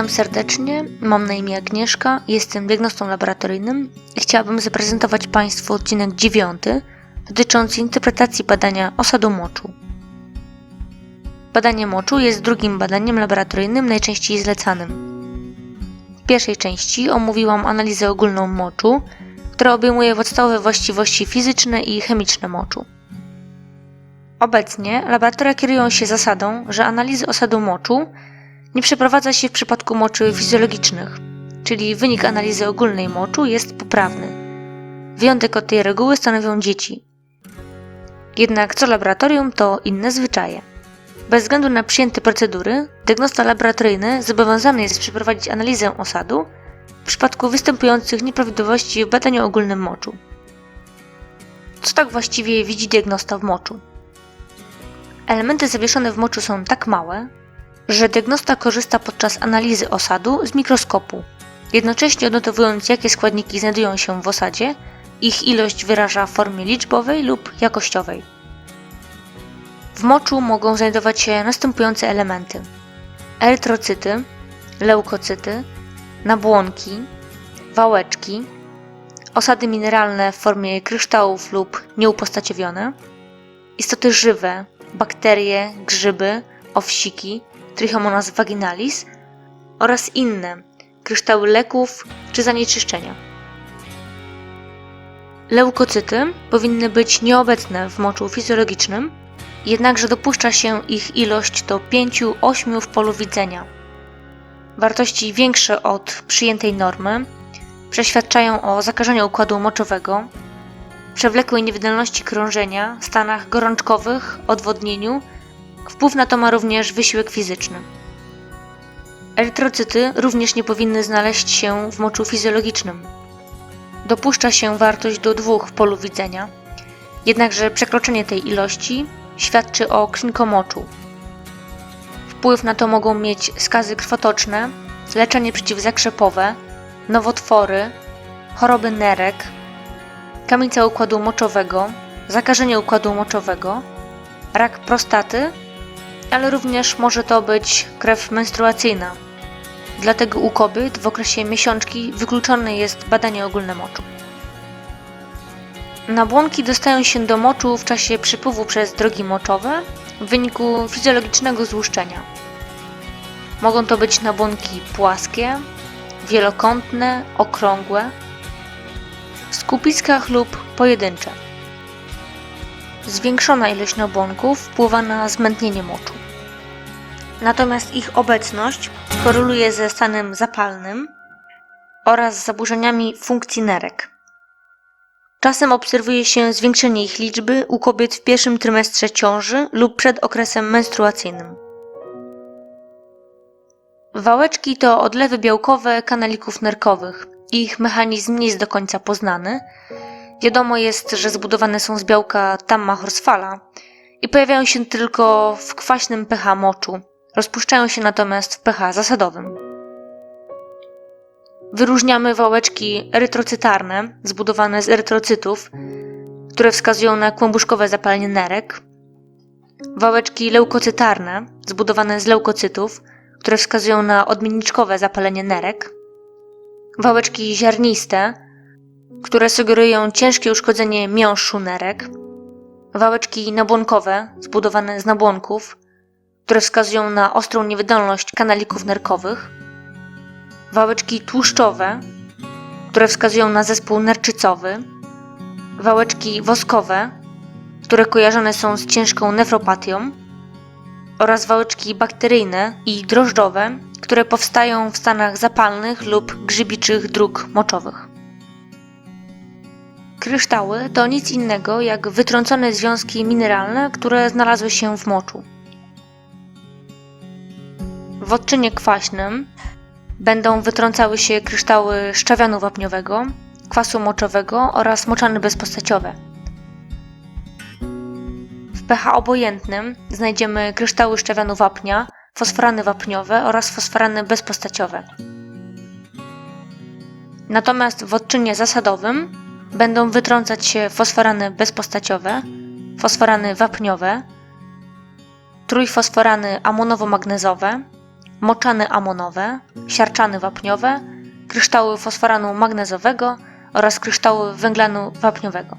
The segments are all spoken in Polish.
Witam serdecznie, mam na imię Agnieszka, jestem diagnostą laboratoryjnym i chciałabym zaprezentować Państwu odcinek dziewiąty dotyczący interpretacji badania osadu moczu. Badanie moczu jest drugim badaniem laboratoryjnym najczęściej zlecanym. W pierwszej części omówiłam analizę ogólną moczu, która obejmuje podstawowe właściwości fizyczne i chemiczne moczu. Obecnie laboratoria kierują się zasadą, że analizy osadu moczu nie przeprowadza się w przypadku moczy fizjologicznych, czyli wynik analizy ogólnej moczu jest poprawny. Wyjątek od tej reguły stanowią dzieci. Jednak co laboratorium to inne zwyczaje. Bez względu na przyjęte procedury, diagnosta laboratoryjny zobowiązany jest przeprowadzić analizę osadu w przypadku występujących nieprawidłowości w badaniu ogólnym moczu. Co tak właściwie widzi diagnosta w moczu? Elementy zawieszone w moczu są tak małe, że diagnosta korzysta podczas analizy osadu z mikroskopu, jednocześnie odnotowując jakie składniki znajdują się w osadzie, ich ilość wyraża w formie liczbowej lub jakościowej. W moczu mogą znajdować się następujące elementy: erytrocyty, leukocyty, nabłonki, wałeczki, osady mineralne w formie kryształów lub nieupostaciowone, istoty żywe, bakterie, grzyby, owsiki, Trichomonas vaginalis oraz inne kryształy leków czy zanieczyszczenia. Leukocyty powinny być nieobecne w moczu fizjologicznym, jednakże dopuszcza się ich ilość do 5-8 w polu widzenia. Wartości większe od przyjętej normy przeświadczają o zakażeniu układu moczowego, przewlekłej niewydolności krążenia, stanach gorączkowych, odwodnieniu Wpływ na to ma również wysiłek fizyczny. Erytrocyty również nie powinny znaleźć się w moczu fizjologicznym. Dopuszcza się wartość do dwóch w polu widzenia, jednakże przekroczenie tej ilości świadczy o krwinkomoczu. Wpływ na to mogą mieć skazy krwotoczne, leczenie przeciwzakrzepowe, nowotwory, choroby nerek, kamica układu moczowego, zakażenie układu moczowego, rak prostaty ale również może to być krew menstruacyjna. Dlatego u kobiet w okresie miesiączki wykluczone jest badanie ogólne moczu. Nabłonki dostają się do moczu w czasie przypływu przez drogi moczowe w wyniku fizjologicznego złuszczenia. Mogą to być nabłonki płaskie, wielokątne, okrągłe, w skupiskach lub pojedyncze. Zwiększona ilość nabłonków wpływa na zmętnienie moczu. Natomiast ich obecność koreluje ze stanem zapalnym oraz zaburzeniami funkcji nerek. Czasem obserwuje się zwiększenie ich liczby u kobiet w pierwszym trymestrze ciąży lub przed okresem menstruacyjnym. Wałeczki to odlewy białkowe kanalików nerkowych. Ich mechanizm nie jest do końca poznany, Wiadomo jest, że zbudowane są z białka tamma horsfala i pojawiają się tylko w kwaśnym pH moczu. Rozpuszczają się natomiast w pH zasadowym. Wyróżniamy wałeczki erytrocytarne, zbudowane z erytrocytów, które wskazują na kłębuszkowe zapalenie nerek. Wałeczki leukocytarne, zbudowane z leukocytów, które wskazują na odmienniczkowe zapalenie nerek. Wałeczki ziarniste, które sugerują ciężkie uszkodzenie miąższu nerek, wałeczki nabłonkowe zbudowane z nabłonków, które wskazują na ostrą niewydolność kanalików nerkowych, wałeczki tłuszczowe, które wskazują na zespół nerczycowy, wałeczki woskowe, które kojarzone są z ciężką nefropatią, oraz wałeczki bakteryjne i drożdżowe, które powstają w stanach zapalnych lub grzybiczych dróg moczowych. Kryształy to nic innego jak wytrącone związki mineralne, które znalazły się w moczu. W odczynie kwaśnym będą wytrącały się kryształy szczawianu wapniowego, kwasu moczowego oraz moczany bezpostaciowe. W pH obojętnym znajdziemy kryształy szczawianu wapnia, fosforany wapniowe oraz fosforany bezpostaciowe. Natomiast w odczynie zasadowym będą wytrącać się fosforany bezpostaciowe, fosforany wapniowe, trójfosforany amonowo-magnezowe moczane amonowe, siarczany wapniowe, kryształy fosforanu magnezowego oraz kryształy węglanu wapniowego.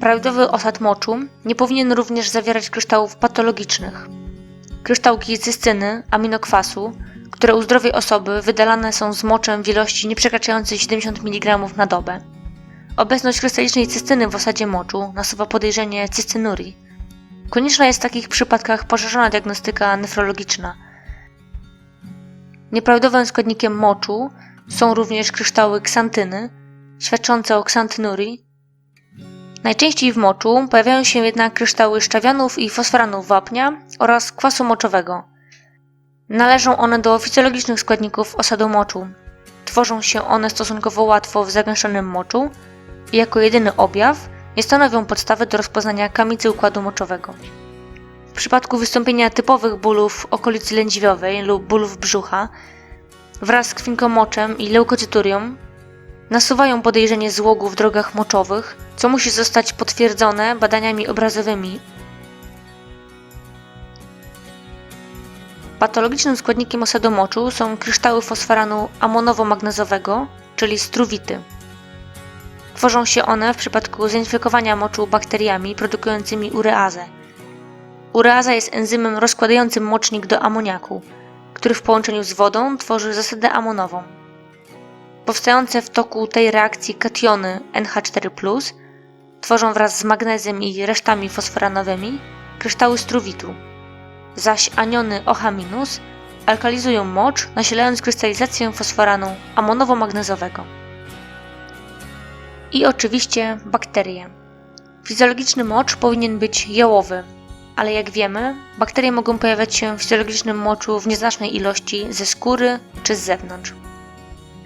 Prawidłowy osad moczu nie powinien również zawierać kryształów patologicznych. Kryształki cystyny, aminokwasu, które u zdrowej osoby wydalane są z moczem w ilości nieprzekraczającej 70 mg na dobę. Obecność krystalicznej cystyny w osadzie moczu nasuwa podejrzenie cystynurii. Konieczna jest w takich przypadkach poszerzona diagnostyka nefrologiczna. Nieprawidłowym składnikiem moczu są również kryształy ksantyny, świadczące o ksantynurii. Najczęściej w moczu pojawiają się jednak kryształy szczawianów i fosforanów wapnia oraz kwasu moczowego. Należą one do fizjologicznych składników osadu moczu. Tworzą się one stosunkowo łatwo w zagęszczonym moczu i jako jedyny objaw nie stanowią podstawy do rozpoznania kamicy układu moczowego. W przypadku wystąpienia typowych bólów okolicy lędźwiowej lub bólów brzucha wraz z kwinkomoczem i leukocyturią nasuwają podejrzenie złogu w drogach moczowych, co musi zostać potwierdzone badaniami obrazowymi. Patologicznym składnikiem osadu moczu są kryształy fosforanu amonowo-magnezowego, czyli struwity. Tworzą się one w przypadku zainfekowania moczu bakteriami produkującymi ureazę. Ureaza jest enzymem rozkładającym mocznik do amoniaku, który w połączeniu z wodą tworzy zasadę amonową. Powstające w toku tej reakcji kationy NH4+, tworzą wraz z magnezem i resztami fosforanowymi kryształy struwitu, zaś aniony OH- alkalizują mocz, nasilając krystalizację fosforanu amonowo-magnezowego. I oczywiście bakterie. Fizjologiczny mocz powinien być jałowy, ale jak wiemy, bakterie mogą pojawiać się w fizjologicznym moczu w nieznacznej ilości ze skóry czy z zewnątrz.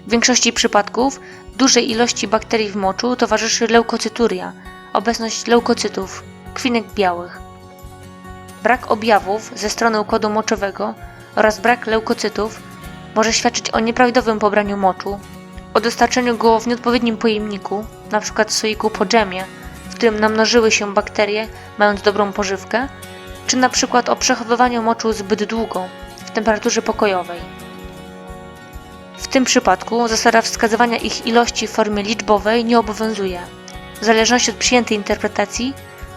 W większości przypadków dużej ilości bakterii w moczu towarzyszy leukocyturia, obecność leukocytów, kwinek białych. Brak objawów ze strony układu moczowego oraz brak leukocytów może świadczyć o nieprawidłowym pobraniu moczu, o dostarczeniu go w nieodpowiednim pojemniku, np. słoiku po dżemie, w którym namnożyły się bakterie, mając dobrą pożywkę, czy np. o przechowywaniu moczu zbyt długo, w temperaturze pokojowej. W tym przypadku zasada wskazywania ich ilości w formie liczbowej nie obowiązuje. W zależności od przyjętej interpretacji,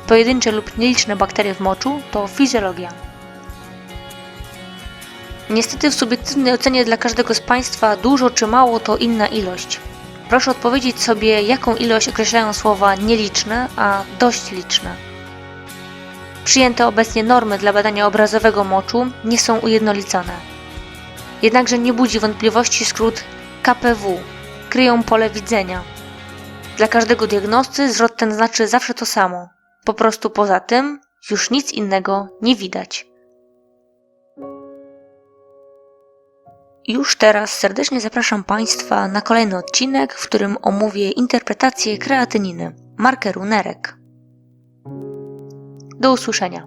pojedyncze lub nieliczne bakterie w moczu to fizjologia. Niestety w subiektywnej ocenie dla każdego z Państwa dużo czy mało to inna ilość. Proszę odpowiedzieć sobie, jaką ilość określają słowa nieliczne, a dość liczne. Przyjęte obecnie normy dla badania obrazowego moczu nie są ujednolicone. Jednakże nie budzi wątpliwości skrót KPW kryją pole widzenia. Dla każdego diagnosty zwrot ten znaczy zawsze to samo. Po prostu poza tym już nic innego nie widać. Już teraz serdecznie zapraszam Państwa na kolejny odcinek, w którym omówię interpretację kreatyniny, markeru nerek. Do usłyszenia.